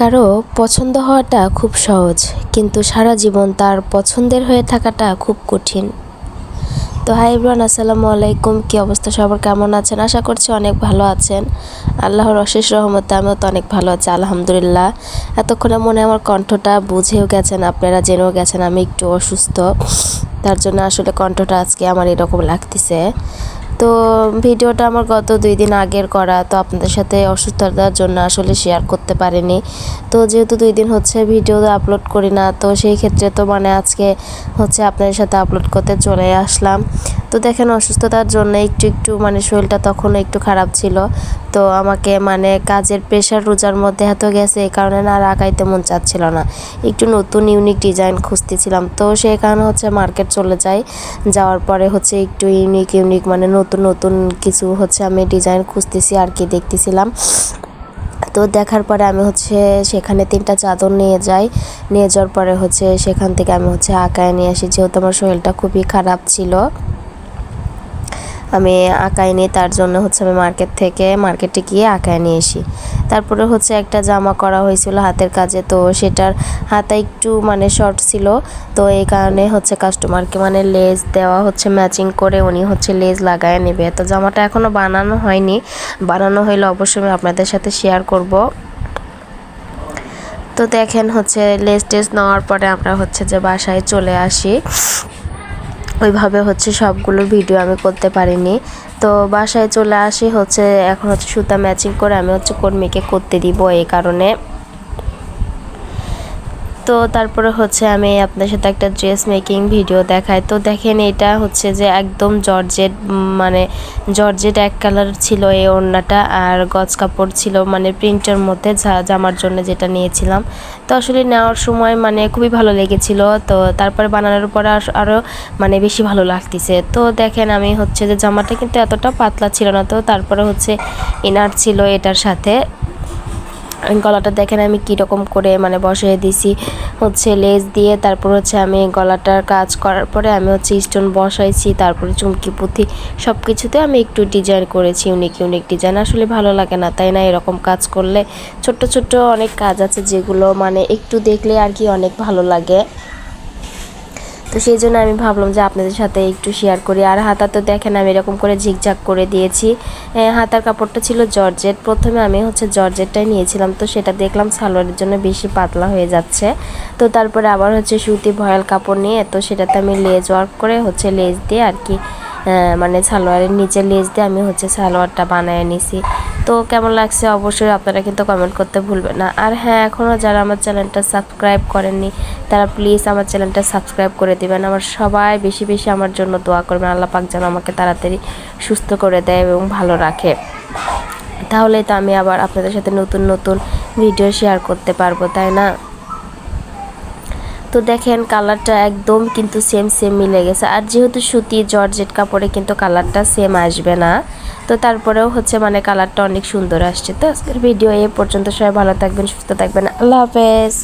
কারও পছন্দ হওয়াটা খুব সহজ, কিন্তু সারা জীবন তার পছন্দের হয়ে থাকাটা খুব কঠিন। তো হাই ইব্রান আসসালামু আলাইকুম। কী অবস্থা? সবার কেমন আছেন? আশা করছি অনেক ভালো আছেন। আল্লাহর অশেষ রহমতে আমিও তো অনেক ভালো আছি, আলহামদুলিল্লাহ। এতক্ষণে মনে আমার কণ্ঠটা বুঝেও গেছেন, আপনারা জেনেও গেছেন আমি একটু অসুস্থ। তার জন্য আসলে কণ্ঠটা আজকে আমার এরকম লাগতেছে। তো ভিডিওটা আমার গত দুই দিন আগের করা, তো আপনাদের সাথে অসুস্থতার জন্য আসলে শেয়ার করতে পারিনি। তো যেহেতু দুই দিন হচ্ছে ভিডিও আপলোড করি না, তো সেই ক্ষেত্রে তো মানে আজকে হচ্ছে আপনাদের সাথে আপলোড করতে চলে আসলাম। তো দেখেন অসুস্থতার জন্য একটু একটু মানে শরীরটা তখনও একটু খারাপ ছিল। তো আমাকে মানে কাজের প্রেশার রোজার মধ্যে এত গেছে এই কারণে না আর আঁকাইতে মন চাচ্ছিল না। একটু নতুন ইউনিক ডিজাইন খুঁজতেছিলাম। তো সেই কারণে হচ্ছে মার্কেট চলে যাই। যাওয়ার পরে হচ্ছে একটু ইউনিক ইউনিক মানে নতুন নতুন কিছু হচ্ছে আমি ডিজাইন খুঁজতেছি আর কি দেখতেছিলাম। তো দেখার পরে আমি হচ্ছে সেখানে তিনটা চাদর নিয়ে যাই। নিয়ে যাওয়ার পরে হচ্ছে সেখান থেকে আমি হচ্ছে আঁকায় নিয়ে আসি। যেহেতু আমার শরীরটা খুবই খারাপ ছিল। আমি আঁকায় নিই, তার জন্য হচ্ছে আমি মার্কেট থেকে মার্কেটে গিয়ে আঁকায় নিয়ে এসি। তারপরে হচ্ছে একটা জামা করা হয়েছিল হাতের কাজে, তো সেটার হাতা একটু মানে শর্ট ছিল, তো এই কারণে হচ্ছে কাস্টমারকে মানে লেজ দেওয়া হচ্ছে ম্যাচিং করে উনি হচ্ছে লেজ লাগায় নেবে। তো জামাটা এখনও বানানো হয়নি। বানানো হইলে অবশ্যই আমি আপনাদের সাথে শেয়ার করব। তো দেখেন হচ্ছে লেজ টেস নেওয়ার পরে আমরা হচ্ছে যে বাসায় চলে আসি। ওইভাবে হচ্ছে সবগুলো ভিডিও আমি করতে পারিনি। তো বাসায় চলে আসি হচ্ছে, এখন হচ্ছে সুতা ম্যাচিং করে আমি হচ্ছে কর্মীকে করতে দিব এই কারণে। তো তারপরে হচ্ছে আমি আপনার সাথে একটা ড্রেস মেকিং ভিডিও দেখাই। তো দেখেন এটা হচ্ছে যে একদম জর্জেট মানে জর্জেট এক কালার ছিল এই ওড়নাটা আর গজ কাপড় ছিল মানে প্রিন্টের মধ্যে জামার জন্য যেটা নিয়েছিলাম। তো আসলে নেওয়ার সময় মানে খুবই ভালো লেগেছিল। তো তারপরে বানানোর পরে আরও মানে বেশি ভালো লাগতেছে। তো দেখেন আমি হচ্ছে যে জামাটা কিন্তু এতটা পাতলা ছিল না। তো তারপরে হচ্ছে ইনার ছিল এটার সাথে। গলাটা দেখেন আমি কীরকম করে মানে বসিয়ে দিছি। হচ্ছে লেস দিয়ে, তারপর হচ্ছে আমি গলাটার কাজ করার পরে আমি হচ্ছে স্টোন বসাইছি, তারপরে চুমকি পুঁথি সব কিছুতে আমি একটু ডিজাইন করেছি ইউনিক ইউনিক ডিজাইন আসলে ভালো লাগে না, তাই না? এরকম কাজ করলে ছোট্ট ছোট্ট অনেক কাজ আছে যেগুলো মানে একটু দেখলে আর কি অনেক ভালো লাগে। তো সেই জন্য আমি ভাবলাম যে আপনাদের সাথে একটু শেয়ার করি। আর হাতা তো দেখেন আমি এরকম করে ঝিকঝাক করে দিয়েছি। হাতার কাপড়টা ছিল জর্জেট। প্রথমে আমি হচ্ছে জর্জেটটাই নিয়েছিলাম, তো সেটা দেখলাম সালোয়ারের জন্য বেশি পাতলা হয়ে যাচ্ছে। তো তারপরে আবার হচ্ছে সুতি ভয়াল কাপড় নিয়ে, তো সেটাতে আমি লেজ ওয়ার্ক করে হচ্ছে লেজ দিয়ে আর কি মানে সালোয়ারের নিচে লেজ দিয়ে আমি হচ্ছে সালোয়ারটা বানিয়ে নিছি। তো কেমন লাগছে অবশ্যই আপনারা কিন্তু কমেন্ট করতে ভুলবেন না। আর হ্যাঁ এখনও যারা আমার চ্যানেলটা সাবস্ক্রাইব করেননি, তারা প্লিজ আমার চ্যানেলটা সাবস্ক্রাইব করে দিবেন। আমার সবাই বেশি বেশি আমার জন্য দোয়া করবেন। আল্লাহ পাক যেন আমাকে তাড়াতাড়ি সুস্থ করে দেয় এবং ভালো রাখে। তাহলে তো আমি আবার আপনাদের সাথে নতুন নতুন ভিডিও শেয়ার করতে পারব, তাই না? তো দেখেন কালারটা একদম কিন্তু সেম সেম মিলে গেছে। আর যেহেতু সুতি জর্জেট কাপড়ে কিন্তু কালারটা সেম আসবে না, তো তারপরেও হচ্ছে মানে কালারটা অনেক সুন্দর আসছে। তো আজকের ভিডিও এ পর্যন্ত সবাই ভালো থাকবেন, সুস্থ থাকবেন। আল্লাহ হাফেজ।